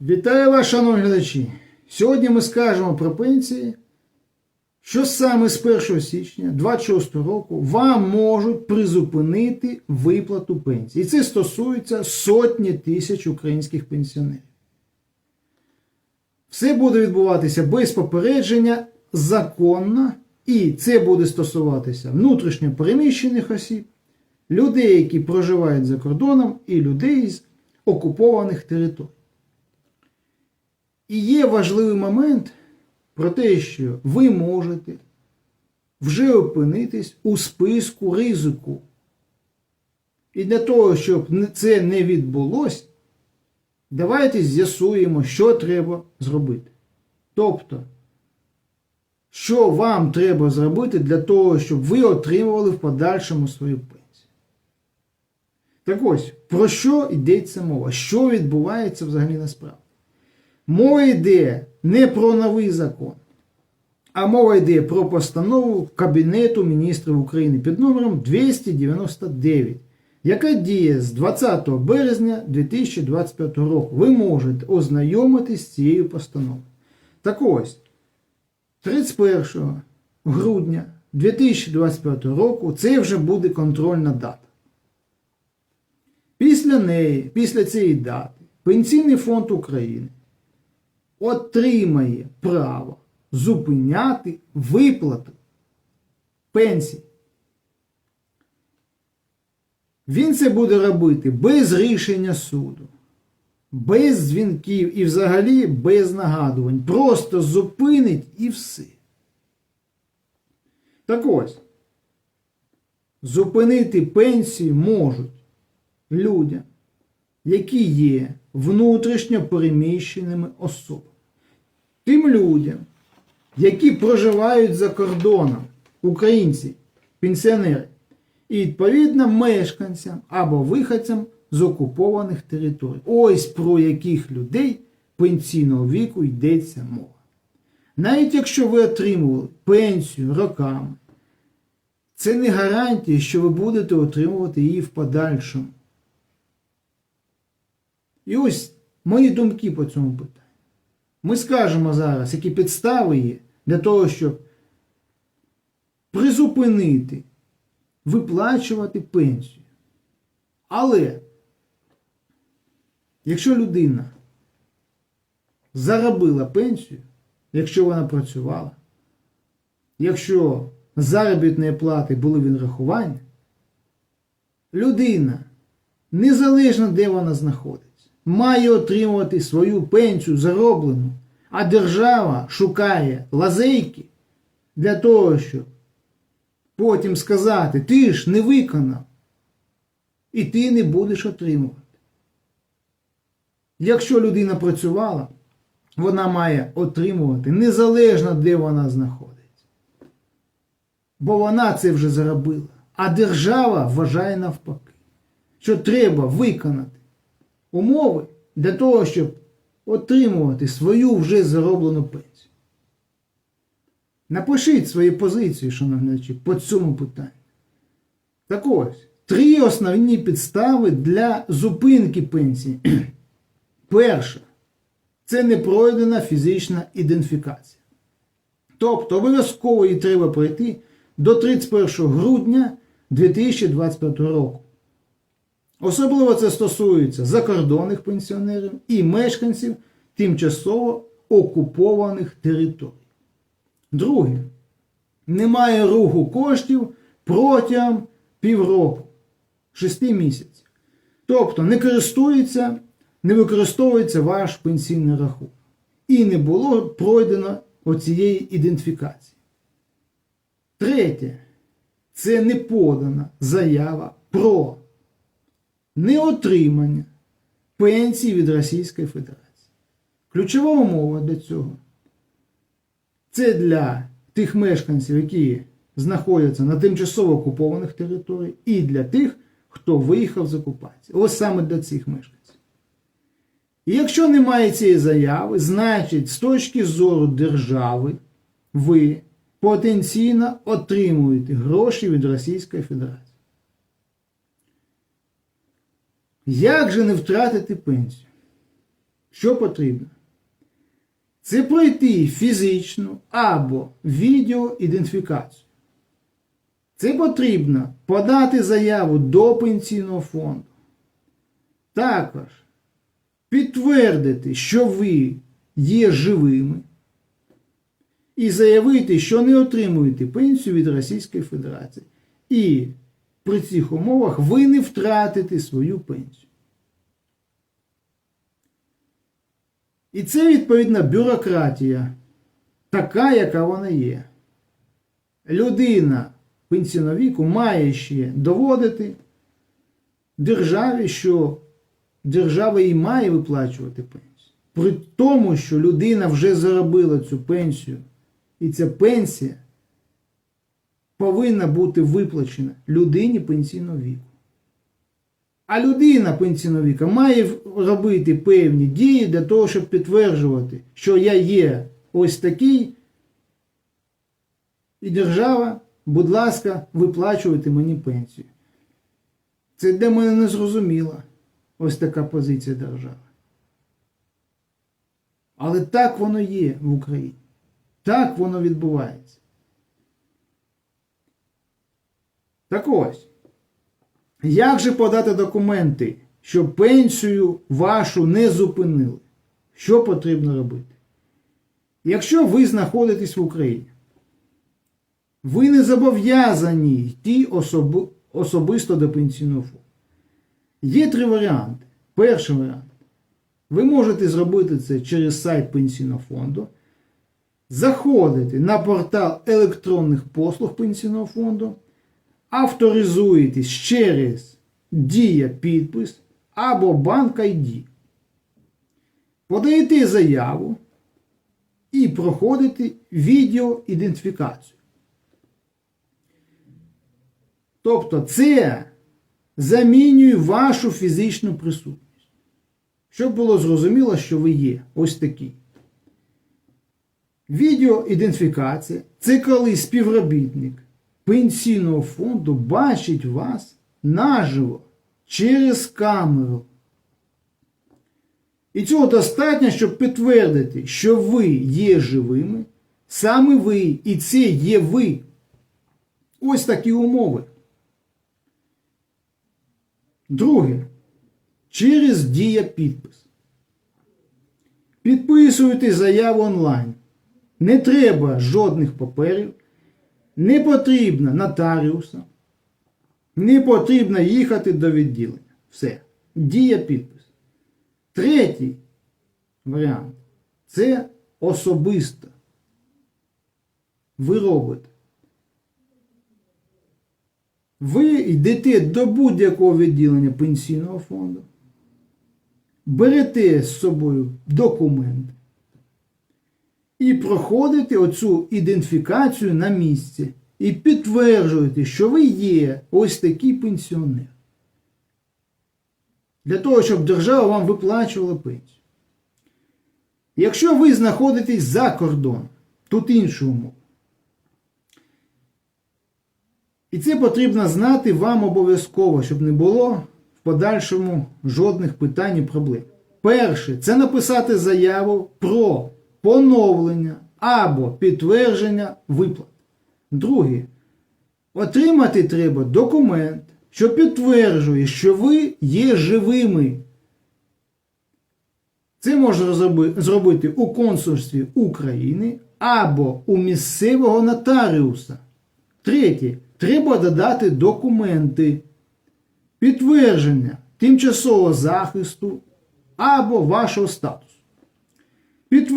Вітаю вас, шановні глядачі! Сьогодні ми скажемо про пенсії, що саме з 1 січня 2026 року вам можуть призупинити виплату пенсії. І це стосується сотні тисяч українських пенсіонерів. Все буде відбуватися без попередження, законно, і це буде стосуватися внутрішньо переміщених осіб, людей, які проживають за кордоном, і людей з окупованих територій. І є важливий момент про те, що ви можете вже опинитись у списку ризику. І для того, щоб це не відбулося, давайте з'ясуємо, що треба зробити. Тобто, що вам треба зробити для того, щоб ви отримували в подальшому свою пенсію. Так ось, про що йдеться мова? Що відбувається взагалі насправді? Мова йде не про новий закон, а мова йде про постанову Кабінету міністрів України під номером 299, яка діє з 20 березня 2025 року. Ви можете ознайомитись з цією постановою. Так ось, 31 грудня 2025 року це вже буде контрольна дата. Після неї, після цієї дати, Пенсійний фонд України отримає право зупиняти виплату пенсії. Він це буде робити без рішення суду, без дзвінків і взагалі без нагадувань. Просто зупинить і все. Так ось, зупинити пенсію можуть людям, які є внутрішньо переміщеними особами. Тим людям, які проживають за кордоном, українці, пенсіонери, і відповідно мешканцям або виходцям з окупованих територій. Ось про яких людей пенсійного віку йдеться мова. Навіть якщо ви отримували пенсію роками, це не гарантія, що ви будете отримувати її в подальшому. І ось мої думки по цьому питанню. Ми скажемо зараз, які підстави є для того, щоб призупинити виплачувати пенсію. Але якщо людина заробила пенсію, якщо вона працювала, якщо заробітної плати були відрахування, людина, незалежно де вона знаходиться, має отримувати свою пенсію зароблену, а держава шукає лазейки для того, щоб потім сказати, ти ж не виконав, і ти не будеш отримувати. Якщо людина працювала, вона має отримувати незалежно, де вона знаходиться. Бо вона це вже заробила. А держава вважає навпаки, що треба виконати умови для того, щоб отримувати свою вже зароблену пенсію. Напишіть свої позиції, шановні глядачі, по цьому питанню. Так ось, три основні підстави для зупинки пенсії. Перше, це не пройдена фізична ідентифікація. Тобто обов'язково її треба пройти до 31 грудня 2025 року. Особливо це стосується закордонних пенсіонерів і мешканців тимчасово окупованих територій. Друге, немає руху коштів протягом півроку, 6 місяців. Тобто не користується, не використовується ваш пенсійний рахунок. І не було пройдено оцієї ідентифікації. Третє, це не подана заява про неотримання пенсії від Російської Федерації. Ключова умова для цього це для тих мешканців, які знаходяться на тимчасово окупованих територіях, і для тих, хто виїхав з окупації. Ось саме для цих мешканців. І якщо немає цієї заяви, значить, з точки зору держави, ви потенційно отримуєте гроші від Російської Федерації. Як же не втратити пенсію? що потрібно? Це пройти фізичну або відеоідентифікацію. Це потрібно подати заяву до пенсійного фонду. Також підтвердити, що ви є живими, і заявити, що не отримуєте пенсію від Російської Федерації. І при цих умовах ви не втратите свою пенсію. І це відповідна бюрократія, така, яка вона є. Людина пенсійного віку має ще доводити державі, що держава і має виплачувати пенсію. При тому, що людина вже заробила цю пенсію, і ця пенсія повинна бути виплачена людині пенсійного віку. А людина пенсійного віку має робити певні дії для того, щоб підтверджувати, що я є ось такий, і держава, будь ласка, виплачуйте мені пенсію. Це для мене не зрозуміло. Ось така позиція держави. Але так воно є в Україні. Так воно відбувається. Так ось. Як же подати документи, щоб пенсію вашу не зупинили? Що потрібно робити? Якщо ви знаходитесь в Україні, ви не зобов'язані йти особи, особисто до пенсійного фонду. Є три варіанти. Перший варіант. Ви можете зробити це через сайт пенсійного фонду, заходите на портал електронних послуг пенсійного фонду, авторизуєтесь через Дія підпис або банк ID. Подаєте заяву і проходите відеоідентифікацію. Тобто це замінює вашу фізичну присутність. Щоб було зрозуміло, що ви є ось такі. Відеоідентифікація це коли співробітник пенсійного фонду бачить вас наживо через камеру. І цього достатньо, щоб підтвердити, що ви є живими, саме ви, і це є ви. Ось такі умови. Друге. Через дія підпис. Підписуйте заяву онлайн. Не треба жодних паперів. Не потрібно нотаріуса. Не потрібно їхати до відділення. Все. Дія підпис. Третій варіант це особисто. Ви робите. Ви йдете до будь-якого відділення пенсійного фонду, берете з собою документи і проходите оцю ідентифікацію на місці і підтверджуєте, що ви є ось такий пенсіонер. Для того, щоб держава вам виплачувала пенсію. Якщо ви знаходитесь за кордоном, тут інші умови. І це потрібно знати вам обов'язково, щоб не було в подальшому жодних питань і проблем. Перше, це написати заяву про поновлення або підтвердження виплат. Друге, отримати треба документ, що підтверджує, що ви є живими. Це можна зробити у консульстві України або у місцевого нотаріуса. Третє. Треба додати документи, підтвердження тимчасового захисту або вашого статусу.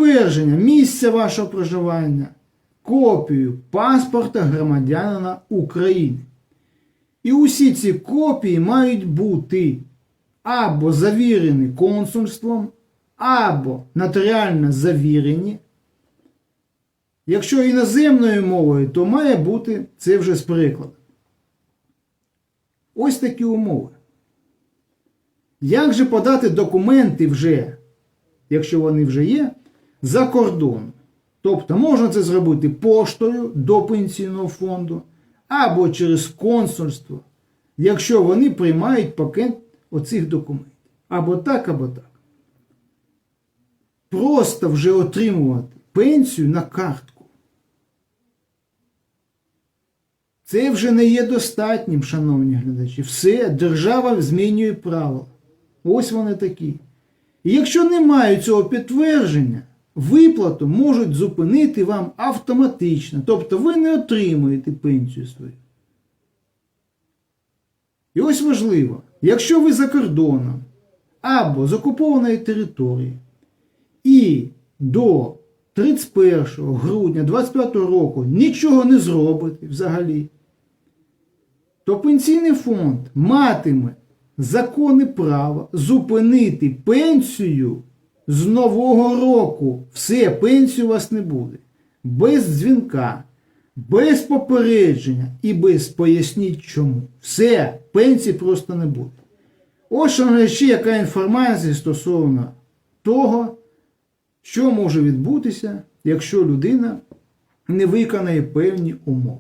Підтвердження місця вашого проживання, копію паспорта громадянина України. І усі ці копії мають бути або завірені консульством, або нотаріально завірені. Якщо іноземною мовою, то має бути це вже з прикладом. Ось такі умови. Як же подати документи вже, якщо вони вже є, за кордон? Тобто можна це зробити поштою до пенсійного фонду або через консульство, якщо вони приймають пакет оцих документів. Або так, або так. просто вже отримувати пенсію на картку. Це вже не є достатнім, шановні глядачі. Все, держава змінює правила. Ось вони такі. І якщо немає цього підтвердження, виплату можуть зупинити вам автоматично. Тобто ви не отримуєте пенсію свою. І ось важливо, якщо ви за кордоном або з окупованої території і до 31 грудня 2025 року нічого не зробите взагалі, то пенсійний фонд матиме законне право зупинити пенсію з нового року. Все, пенсії у вас не буде. Без дзвінка, без попередження і без поясніть чому. Все, пенсії просто не буде. Ось ще яка інформація стосовно того, що може відбутися, якщо людина не виконає певні умови.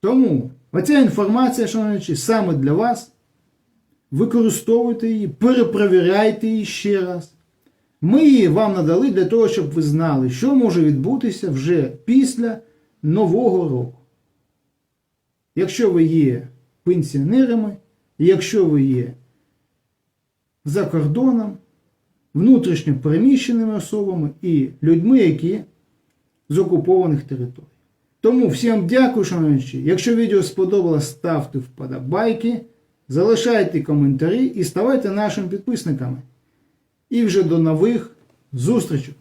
Тому оця інформація, шановні, саме для вас. Використовуйте її, перепровіряйте її ще раз. Ми її вам надали для того, щоб ви знали, що може відбутися вже після Нового року. Якщо ви є пенсіонерами, якщо ви є за кордоном, внутрішньо переміщеними особами і людьми, які з окупованих територій. Тому всім дякую, шановні. Якщо відео сподобалось, ставте вподобайки, залишайте коментарі і ставайте нашими підписниками. І вже до нових зустрічей!